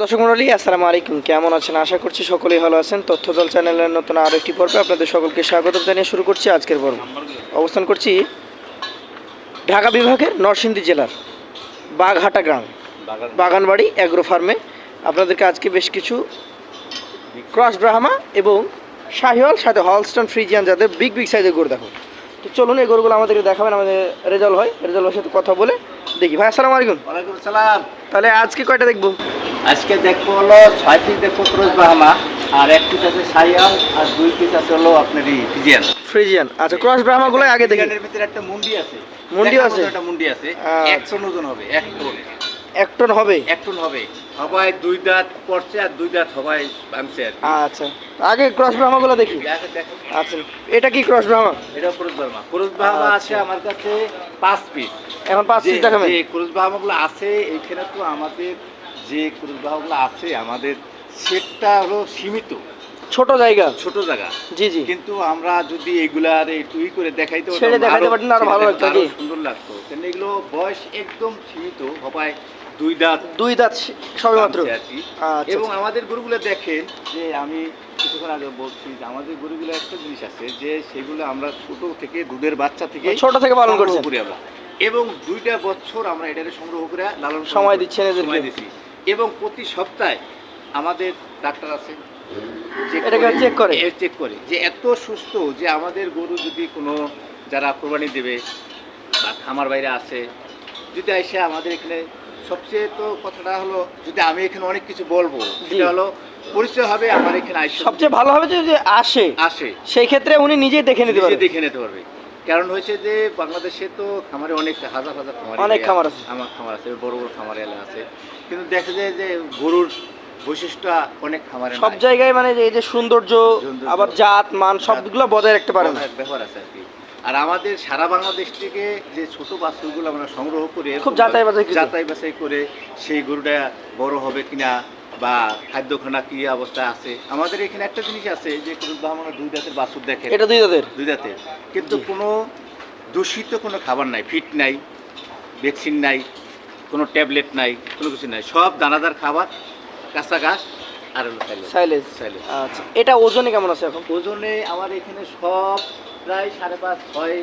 দর্শক মন্ডলী আসসালামু আলাইকুম। কেমন আছেন? আশা করছি সকলেই ভালো আছেন। তথ্যজল চ্যানেলের নতুন আরও একটি পর্বে আপনাদের সকলকে স্বাগত জানিয়ে শুরু করছি আজকের পর্ব। অবস্থান করছি ঢাকা বিভাগের নরসিংদী জেলার বাঘহাটা গ্রাম। বাগানবাড়ি অ্যাগ্রো ফার্মে আপনাদেরকে আজকে বেশ কিছু ক্রস ব্রাহ্মা এবং শাহিওয়াল সাথে হলস্টন ফ্রিজিয়ান যাদের বিগ বিগ সাইজের গরু দেখো। তো চলুন এই গরুগুলো আমাদেরকে দেখাবেন আমাদের রেজাল্ট হয়। রেজাল্ট ভাইয়ের সাথে কথা বলে দেখি। ভাই আসসালামু আলাইকুম। ওয়ালাইকুম সালাম তাহলে আজকে কয়টা দেখব? আজকে দেখব হলো ছয় পিস দেখব ক্রোজ বাহামা আর এক পিস আছে সাইয়াল আর দুই পিস আছে হলো আপনার এই ফিজিয়ান ফ্রিজিয়ান। আচ্ছা ক্রস ব্রাহ্মাগুলো আগে দেখি। এর ভিতরে একটা মুন্ডি আছে। মুন্ডি আছে? একটা মুন্ডি আছে। আচ্ছা। এক টন ওজন হবে এক টন। এক টন হবে? এক টন হবে। সবাই দুই দাঁত পড়ছে আর দুই দাঁত সবাই ভাঙছে আর আচ্ছা। আগে ক্রস ব্রাহ্মাগুলো দেখি। আচ্ছা। এটা কি ক্রস ব্রাহ্মা এটা ক্রোজ বাহামা। ক্রোজ বাহামা আছে আচ্ছা। আমার কাছে পাঁচ পিস এখন পাঁচ পিস দেখাবেন। যে ক্রুজ বাহামাগুলো আছে এইখানে তো আমাদের যে ক্রুজ আছে আমাদের সেটটা হলো সীমিত। ছোট জায়গা। ছোট জায়গা। জি জি। কিন্তু আমরা যদি এগুলার একটু করে দেখাইতে ছেড়ে দেখাইতে পারতেন আরও ভালো লাগতো, কি? সুন্দর লাগতো। কেন এগুলো বয়স একদম সীমিত হবায় দুই দাঁত। দুই দাঁত সবে মাত্র টানছে আর কি। আচ্ছা এবং আমাদের গরুগুলো দেখেন যে আমি কিছুক্ষণ আগে বলছি যে আমাদের গরুগুলো একটা জিনিস আছে যে সেগুলো আমরা ছোট থেকে দুধের বাচ্চা থেকে ছোট থেকে পালন সংগ্রহ করছেন। করি আমরা। এবং দুইটা বছর আমরা এটাকে সংগ্রহ করে লালন সময় এদেরকে। সময় দিচ্ছি। এবং প্রতি সপ্তাহে আমাদের ডাক্তার আছে এটাকে check করে? চেক করে যে এত সুস্থ যে আমাদের গরু যদি কোনো যারা কোরবানি দেবে বা খামার বাইরে আছে যদি এসে আমাদের এখানে সবচেয়ে তো কথাটা হলো যদি আমি এখানে অনেক কিছু বলব সেটা হলো পরিচয় হবে আমার এখানে সবচেয়ে ভালো হবে যে আসে আসে। সেই ক্ষেত্রে উনি নিজেই দেখে নিতে পারবে। দেখে নিতে পারবে। কারণ হয়েছে যে বাংলাদেশে তো খামারে অনেক হাজার হাজার খামার অনেক খামার আছে। আমার খামার আছে বড় বড় খামার এলা আছে কিন্তু দেখা যায় যে গরুর বৈশিষ্ট্য অনেক খামারে সব জায়গায় মানে যে এই যে সৌন্দর্য। আবার জাত মান সবগুলো বজায় রাখতে পারে না ব্যাপার আছে আর কি আর আমাদের সারা বাংলাদেশ থেকে যে ছোট বাছুরগুলো আমরা সংগ্রহ করে খুব যাচাই বাছাই কৃত। বাছাই করে সেই গরুটা বড় হবে কিনা বা খাদ্যখানা কি অবস্থায় আছে? আমাদের এখানে একটা জিনিস আছে যে আমরা দুই দাঁতের বাছুর দেখে এটা দুই দাঁতের দুই দাঁতের কিন্তু কোনো দূষিত কোনো খাবার নাই ফিট নাই ভ্যাকসিন নাই কোনো ট্যাবলেট নাই কোনো কিছু নাই। সব দানাদার খাবার কাঁচা ঘাস আর সাইলেজ। সাইলেজ। আচ্ছা এটা ওজনে কেমন আছে এখন? ওজনে আমার এখানে সব প্রায় সাড়ে পাঁচ ছয়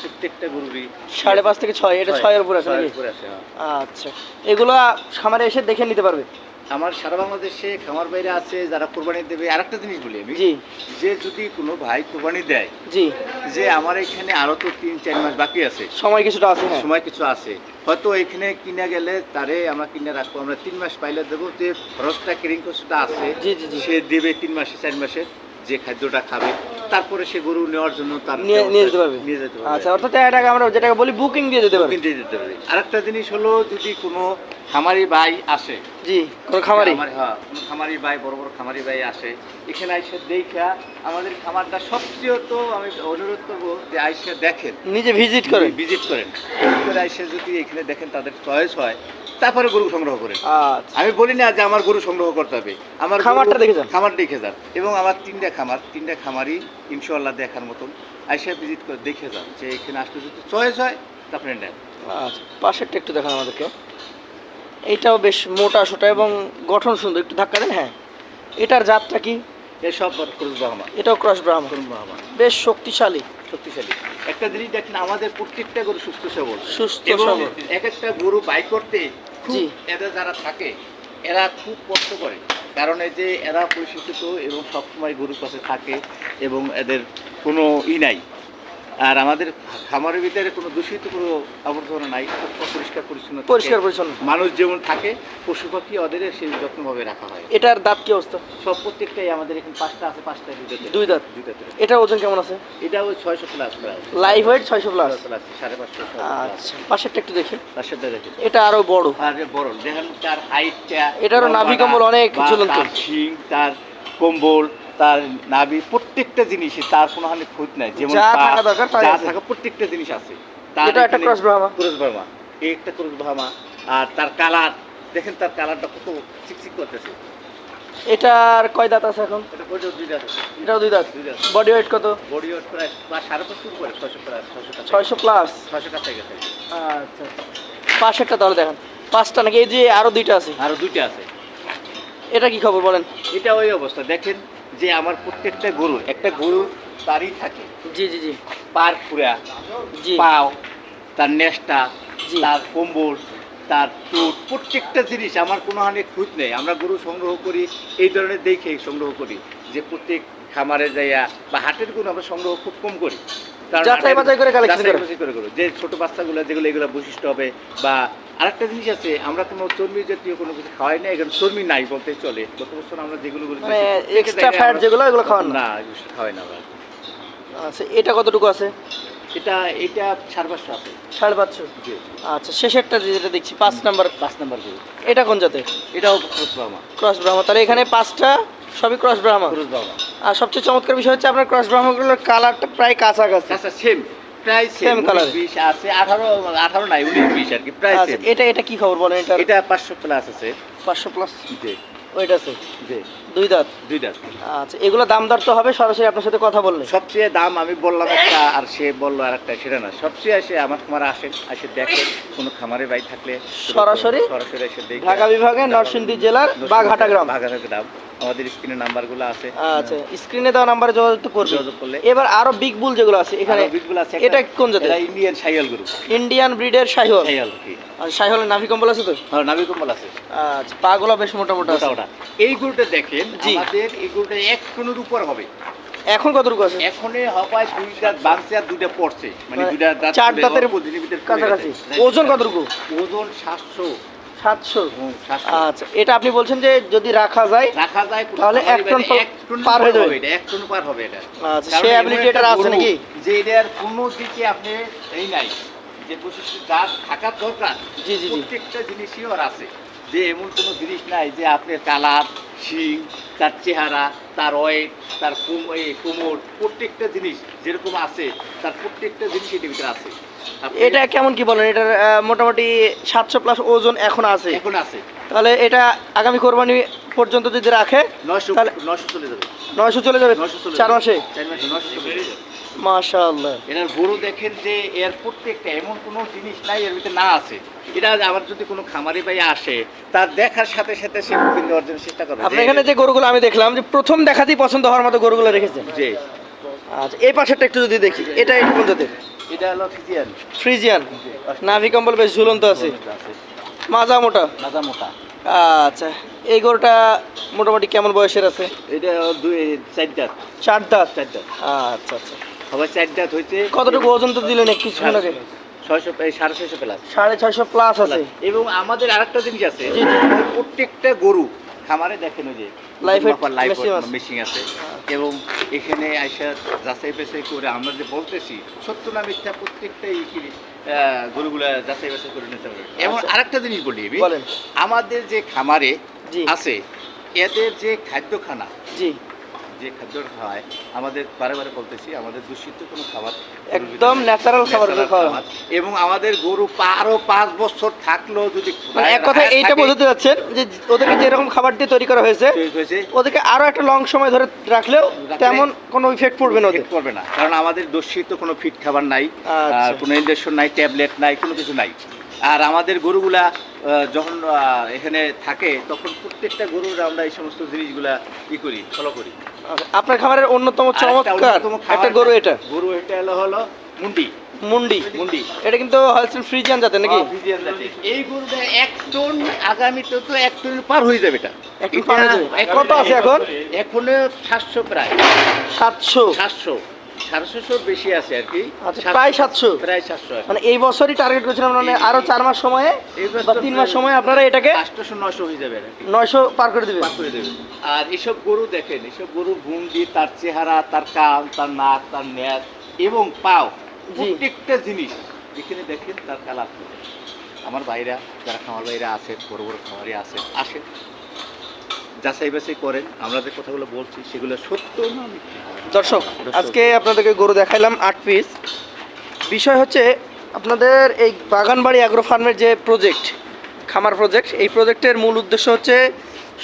প্রত্যেকটা গরুরই। সাড়ে পাঁচ থেকে ছয় এটা ছয়ের উপর আছে উপরে আছে, হ্যাঁ। আচ্ছা এগুলো খামারে এসে দেখে নিতে পারবে? আমার সারা বাংলাদেশে খামার বাইরে আছে যারা কোরবানি দেবে আরেকটা জিনিস বলি আমি। যে যদি কোনো ভাই কোরবানি দেয় জি। যে আমার এখানে আরও তো তিন চার মাস বাকি আছে। সময় কিছুটা আছে হ্যাঁ। সময় কিছু আছে। হয়তো এখানে কিনে গেলে তারে আমরা কিনে রাখব আমরা তিন মাস পাইলে দেবো যে খরচটা কেরিং খরচটা আছে। সে দেবে তিন মাসে চার মাসে যে খাদ্যটা খাবে। তারপরে সে গরু নেওয়ার জন্য তার নিয়ে যেতে পারবে। নিয়ে যেতে পারবে। আচ্ছা অর্থাৎ এটাকে আমরা যেটাকে বলি বুকিং দিয়ে যেতে পারবে। দিয়ে যেতে পারবে। আরেকটা জিনিস হলো যদি কোনো খামারি ভাই আসে জি কোন খামারি? খামারি- হ্যাঁ কোনো খামারি ভাই বড় বড় খামারি ভাই আসে এখানে আইসে দেখা আমাদের খামারটা সবচেয়ে তো আমি অনুরোধ করব যে আইসে দেখেন। নিজে ভিজিট করেন। ভিজিট করেন। করে আইসে যদি এখানে দেখেন তাদের চয়েস হয় তারপরে গরু সংগ্রহ করেন। আচ্ছা। আমি বলি না যে আমার গরু সংগ্রহ করতে হবে। আমার খামারটা দেখে যান। খামার দেখে যান। এবং আমার তিনটা খামার তিনটা খামারই ইনশাল্লাহ দেখার মতন। আইসে ভিজিট করে দেখে যান যে এখানে আসলে যদি চয়েস হয় তারপরে নেন। আচ্ছা পাশেরটা একটু দেখান আমাদেরকে এইটাও বেশ মোটা সোটা এবং গঠন সুন্দর একটু ধাক্কা দেন হ্যাঁ। এটার জাতটা কি? এসব করুন বাহামা এটাও ক্রস ব্রাহ্মণ। করুন বাহামা বেশ শক্তিশালী। শক্তিশালী। একটা জিনিস দেখেন আমাদের প্রত্যেকটা গরু সুস্থ সবল। সুস্থ সবল। এক একটা গরু বাই করতে খুব জি। এদের যারা থাকে এরা খুব কষ্ট করে। কারণ এই যে এরা পরিশিক্ষিত এবং সবসময় গরুর কাছে থাকে এবং এদের কোনো ই নাই। আর আমাদের খামারের ভিতরে কোনো দূষিত কোনো আবর্জনা নাই পরিষ্কার পরিচ্ছন্ন পরিষ্কার পরিচ্ছন্ন। মানুষ যেমন থাকে পশু পাখি ওদের সেই যত্নভাবে রাখা হয়। এটার দাঁত কি অবস্থা? সব প্রত্যেকটাই আমাদের এখানে পাঁচটা আছে পাঁচটা দুই দাঁত? দুইটাতে এটার ওজন কেমন আছে? এটা ওই ছয়শো প্লাস লাইভ ওয়েট ছয়শো প্লাস সাড়ে পাঁচশো আচ্ছা পাশেরটা একটু দেখি। সাথে রেখে এটা আরও বড়। আর বড় দেখেন তার হাইটটা এটারও নাভি কম্বল অনেক ঝুলন্ত। শিং তার কম্বল তার নাভি প্রত্যেকটা জিনিসই তার কোনো হানি খুঁত নাই। যেমন যা থাকা দরকার তাই যা আছে। থাকা প্রত্যেকটা জিনিস আছে। এটা একটা Brahma। ক্রস ব্রাহ্মা এই একটা ক্রস ব্রাহ্মা আর তার কালার দেখেন তার কালারটা কত চিকচিক করতেছে। এটার কয় দাঁত আছে এখন? এটা আছে। এটাও দুই দাঁত? দুই দাঁত। বডি ওয়েট কত? বডি ওয়েট প্রায় বা সাড়ে পাঁচশো উপরে ছয়শো প্রায় ছয়শো টাকা ছয়শো প্লাস? ছয়শো টাকা গেছে। আচ্ছা পাশেরটা তাহলে দেখেন। পাঁচটা নাকি? এই যে আরও দুইটা আছে। আরও দুইটা আছে। এটা কি খবর বলেন? এটা ওই অবস্থা। দেখেন যে আমার প্রত্যেকটা গরু একটা গরু তারই থাকে। জি জি জি। পার পুরা জি। পাও তার নেশটা জি। তার কম্বল তার টুট প্রত্যেকটা জিনিস আমার কোনো হানে খুঁত নেই। আমরা গরু সংগ্রহ করি এই ধরনের দেখে সংগ্রহ করি যে প্রত্যেক খামারে যাইয়া বা হাটের গরু আমরা সংগ্রহ খুব কম করি। যাচাই বাছাই করো। যে ছোট বাচ্চাগুলো যেগুলো এগুলো বৈশিষ্ট্য হবে বা আরেকটা জিনিস আছে আমরা কোনো চর্বি জাতীয় কোনো কিছু খাওয়াই না এখানে চর্বি নাই বলতে চলে। গত বছর আমরা যেগুলো গরু মানে এক্সট্রা ফ্যাট যেগুলো এগুলো খাওয়ান না? খাওয়াই না আমরা। আচ্ছা এটা কতটুকু আছে? এটা এটা সাড়ে পাঁচশো আছে। সাড়ে পাঁচশো? আচ্ছা শেষেরটা যেটা দেখছি পাঁচ নাম্বার পাঁচ নাম্বার গরু এটা কোন জাতে এটাও ক্রস বাবা ক্রস ব্রাহ্মা তাহলে এখানে পাঁচটা সবই ক্রস ব্রাহ্মা ক্রস বাবা আর সবচেয়ে চমৎকার বিষয় হচ্ছে আপনার ক্রস ব্রাহ্মাগুলোর কালারটা প্রায় কাছাকাছি। আচ্ছা সেম প্রায় সেম কালার আছে আঠারো আঠারো নাই উনিশ বিশ আর কি প্রায় আচ্ছা সেম এটা এটা কি খবর বলেন? এটা এটা পাঁচশো প্লাস আছে। পাঁচশো প্লাস জি। ওইটা আছে? জি। দুই দাঁত? আচ্ছা এগুলো দাম দর তো হবে সরাসরি আপনার সাথে কথা বললে। সবচেয়ে দাম আমি বললাম একটা আর সে বলল আর একটা সেটা না। সবচেয়ে আসে আমার খামারে আসেন আসে দেখেন কোনো খামারে বাই থাকলে সরাসরি? সরাসরি এসে দেখে। ঢাকা বিভাগের নরসিংদী জেলার বাঘাটা গ্রাম। বাঘাটা গ্রাম। আমাদের স্ক্রিনে নাম্বারগুলো আছে। আচ্ছা স্ক্রিনে দেওয়া নাম্বারে যোগাযোগ করবে। যোগাযোগ করলে। এবার আরও বিগ বুল যেগুলো আছে এখানে আরও বিটগুলো আছে এটা কোন জাতের? এটা ইন্ডিয়ান সাইয়াল গরু ইন্ডিয়ান ব্রিডের সাইয়াল কি আর শাহিওয়ালের নাভি কম্বল আছে তো হ্যাঁ নাবি কম্বল আছে। আচ্ছা পাগুলো বেশ মোটা মোটা আছে এই গরুটা দেখেন আমাদের এই গরুটা এক টনের উপর হবে। এখন কতটুকু আছে? এখনে হবায় দুই দাঁত বাংছে আর দুইটা পড়ছে। মানে মানে দুইটা দাঁত চার দাঁতের কাছাকাছি। ওজন কতটুকু? ওজন সাতশো। সাতশো। আচ্ছা এটা আপনি বলছেন যে যদি রাখা যায় রাখা যায় কোনো তাহলে এক টন পার হয়ে যাবে। এক টন পার হবে এটা। আচ্ছা সে অ্যাবিলিটি এটা আছে নাকি? যে এটার কোনো দিকে আপনি এই নাই যে বৈশিষ্ট্য গাছ থাকার দরকার জি, জি, জি। প্রত্যেকটা জিনিসই ওর আছে। যে এমন কোনো জিনিস নাই যে আপনার কালার শিং তার চেহারা তার ওয়েট তার কোম- এ কোমর প্রত্যেকটা জিনিস যেরকম আছে তার প্রত্যেকটা জিনিস এটির ভিতরে আছে। এটা কেমন কি বলেন? এটার মোটামুটি সাতশো প্লাস ওজন এখন আছে। এখন আছে। তাহলে এটা আগামী কোরবানি পর্যন্ত যদি রাখে নয়শো তাহলে নয়শো চলে যাবে। নয়শো চলে যাবে? চার মাসে? চার মাসে নয়শো চলে যাবে। মাশাআল্লাহ। এটার গরু দেখেন যে এর প্রত্যেকটা এমন কোনো জিনিস নাই এর ভিতরে না আছে। এটা আবার যদি কোনো খামারি ভাই আসে তার দেখার সাথে সাথে সে বুকিং দেওয়ার চেষ্টা করবে। আপনার এখানে যে গরুগুলো আমি দেখলাম যে প্রথম দেখাতেই পছন্দ হওয়ার মতো গরুগুলো রেখেছেন। যে আচ্ছা এই পাশেরটা একটু যদি দেখি এটা কোন জাতের এটা হলো ফিজিয়ান ফ্রিজিয়ান। নাভি কম্বল বেশ ঝুলন্ত আছে। মাজা মোটা। মাথা মোটা। আচ্ছা এই গরুটা মোটামুটি কেমন বয়সের আছে? এটা দুই চার দাঁত। চার দাঁত? চার দাঁত। আচ্ছা আচ্ছা। সবাই চার দাঁত হয়েছে কতটুকু ওজন তো দিলেন একটু কিছুক্ষণ আগে ছয়শো সাড়ে ছয়শো প্লাস। সাড়ে ছয়শো প্লাস আছে। এবং আমাদের আরেকটা জিনিস আছে জি, জি। আমাদের প্রত্যেকটা গরু খামারে দেখেন ওই যে লাইফ মেশিন আছে। এবং এখানে আইসা যাচাই করে আমরা যে বলতেছি সত্য না মিথ্যা প্রত্যেকটাই কি আহ, গরুগুলা যাচাই বাছাই করে নিতে এবং আচ্ছা। আরেকটা জিনিস বলি আমি আমাদের যে খামারে আছে এদের যে খাদ্যখানা জি। যে খাদ্য খাওয়ায় আমাদের বারে বারে বলতেছি আমাদের দূষিত কোনো খাবার একদম ন্যাচারাল খাবার। এবং আমাদের গরু আরও পাঁচ বছর থাকলেও যদি মানে এক কথা এইটা বোঝাতে যাচ্ছেন যে ওদেরকে যেরকম খাবার দিয়ে তৈরি করা হয়েছে ওদেরকে আরও একটা লং সময় ধরে রাখলেও তেমন কোনো ইফেক্ট পড়বে না ওদের পড়বে না কারণ আমাদের দূষিত কোনো ফিট খাবার নাই আচ্ছা। কোনো ইঞ্জেকশন নাই ট্যাবলেট নাই কোনো কিছু নাই আর আমাদের গরুগুলা যখন এখানে থাকে তখন প্রত্যেকটা গরুর আমরা এই সমস্ত জিনিসগুলা ই করি ফলো করি। আপনার খাবারের অন্যতম চমৎকার। একটা গরু এটা। গরু এটা হলো হলো মুন্ডি। মুন্ডি। মুন্ডি। এটা কিন্তু হলসেল ফ্রিজিয়ান জাতের নাকি? ফ্রিজিয়ান জাতের। এই গরুটা এক টন আগামীতে তো হয়ে এটা। এক টন পার হয়ে যাবে। এটা- কত আছে এখন? এখন সাতশো প্রায়। সাতশো। সাতশো। বেশি আছে আর কি। আচ্ছা প্রায় সাতশো? প্রায় সাতশো মানে এই বছরই টার্গেট করেছিলাম মানে আরও চার মাস সময়ে বা তিন মাস সময় আপনারা এটাকে আটশোশো নশো হয়ে যাবে নয়শো পার করে পার করে দেবে আর এসব গরু দেখেন এসব গরু ভুন্ডি তার চেহারা তার কান তার নাক তার নেক এবং পাও প্রত্যেকটা জিনিস এখানে দেখেন তার কালার। আমার ভাইরা যারা খামার ভাইরা আছে বড় বড় খামারি আছে আসেন। যাচাই বাছাই করেন আমরা যে কথাগুলো বলছি সেগুলো সত্য না দর্শক। আজকে আপনাদেরকে গরু দেখাইলাম আট পিস বিষয় হচ্ছে আপনাদের এই বাগানবাড়ি অ্যাগ্রো ফার্মের যে প্রজেক্ট খামার প্রজেক্ট এই প্রজেক্টের মূল উদ্দেশ্য হচ্ছে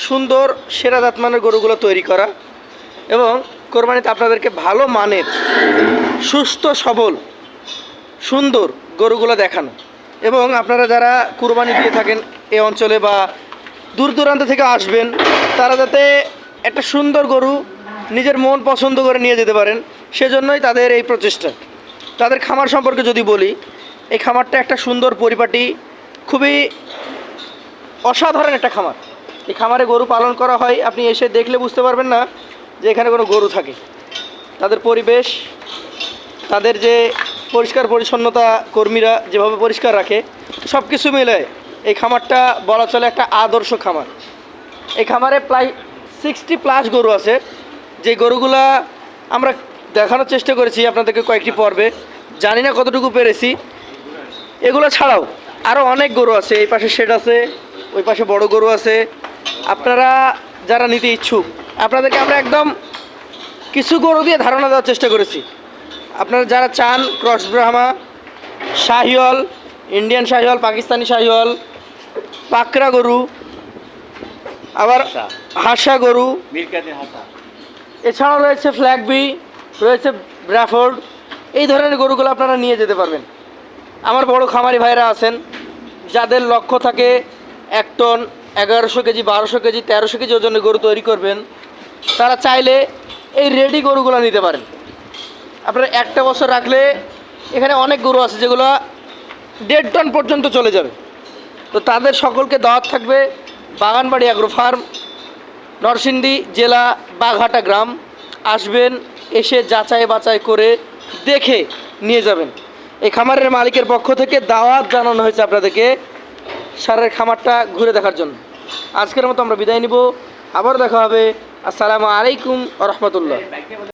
সুন্দর সেরা জাতমানের গরুগুলো তৈরি করা এবং কোরবানিতে আপনাদেরকে ভালো মানের সুস্থ সবল সুন্দর গরুগুলো দেখানো। এবং আপনারা যারা কুরবানি দিয়ে থাকেন এই অঞ্চলে বা দূর দূরান্ত থেকে আসবেন, তারা যাতে একটা সুন্দর গরু নিজের মন পছন্দ করে নিয়ে যেতে পারেন, সেজন্যই তাদের এই প্রচেষ্টা। তাদের খামার সম্পর্কে যদি বলি, এই খামারটা একটা সুন্দর পরিপাটি, খুবই অসাধারণ একটা খামার। এই খামারে গরু পালন করা হয়, আপনি এসে দেখলে বুঝতে পারবেন না যে এখানে কোনো গরু থাকে। তাদের পরিবেশ, তাদের যে পরিষ্কার পরিচ্ছন্নতা কর্মীরা যেভাবে পরিষ্কার রাখে সব কিছু মিলে এই খামারটা বলা চলে একটা আদর্শ খামার। এই খামারে প্রায় সিক্সটি প্লাস গরু আছে। যে গরুগুলা আমরা দেখানোর চেষ্টা করেছি আপনাদেরকে কয়েকটি পর্বে। জানি না কতটুকু পেরেছি। এগুলো ছাড়াও আরও অনেক গরু আছে। এই পাশে শেড আছে, ওই পাশে বড় গরু আছে। আপনারা যারা নিতে ইচ্ছুক, আপনাদেরকে আমরা একদম কিছু গরু দিয়ে ধারণা দেওয়ার চেষ্টা করেছি। আপনারা যারা চান cross Brahma Sahiwal Indian Sahiwal Pakistani Sahiwal পাকড়া গরু আবার হাসা। হাসা গরু। এছাড়াও রয়েছে ফ্ল্যাগবি রয়েছে ব্র্যাফোর্ড এই ধরনের গরুগুলো আপনারা নিয়ে যেতে পারবেন। আমার বড় খামারি ভাইরা আছেন যাদের লক্ষ্য থাকে এক টন এগারোশো কেজি বারোশো কেজি তেরোশো কেজি ওজনের গরু তৈরি করবেন। তারা চাইলে এই রেডি গরুগুলো নিতে পারেন। আপনারা একটা বছর রাখলে এখানে অনেক গরু আছে যেগুলো দেড় টন পর্যন্ত চলে যাবে। তো তাদের সকলকে দাওয়াত থাকবে বাগানবাড়ি অ্যাগ্রো ফার্ম নরসিংদী জেলা বাঘাটা গ্রাম। আসবেন, এসে যাচাই বাছাই করে দেখে নিয়ে যাবেন। এই খামারের মালিকের পক্ষ থেকে দাওয়াত জানানো হয়েছে আপনাদেরকে সারের খামারটা ঘুরে দেখার জন্য। আজকের মতো আমরা বিদায় নিব। আবার দেখা হবে। আসসালামু আলাইকুম রহমতুল্লাহ।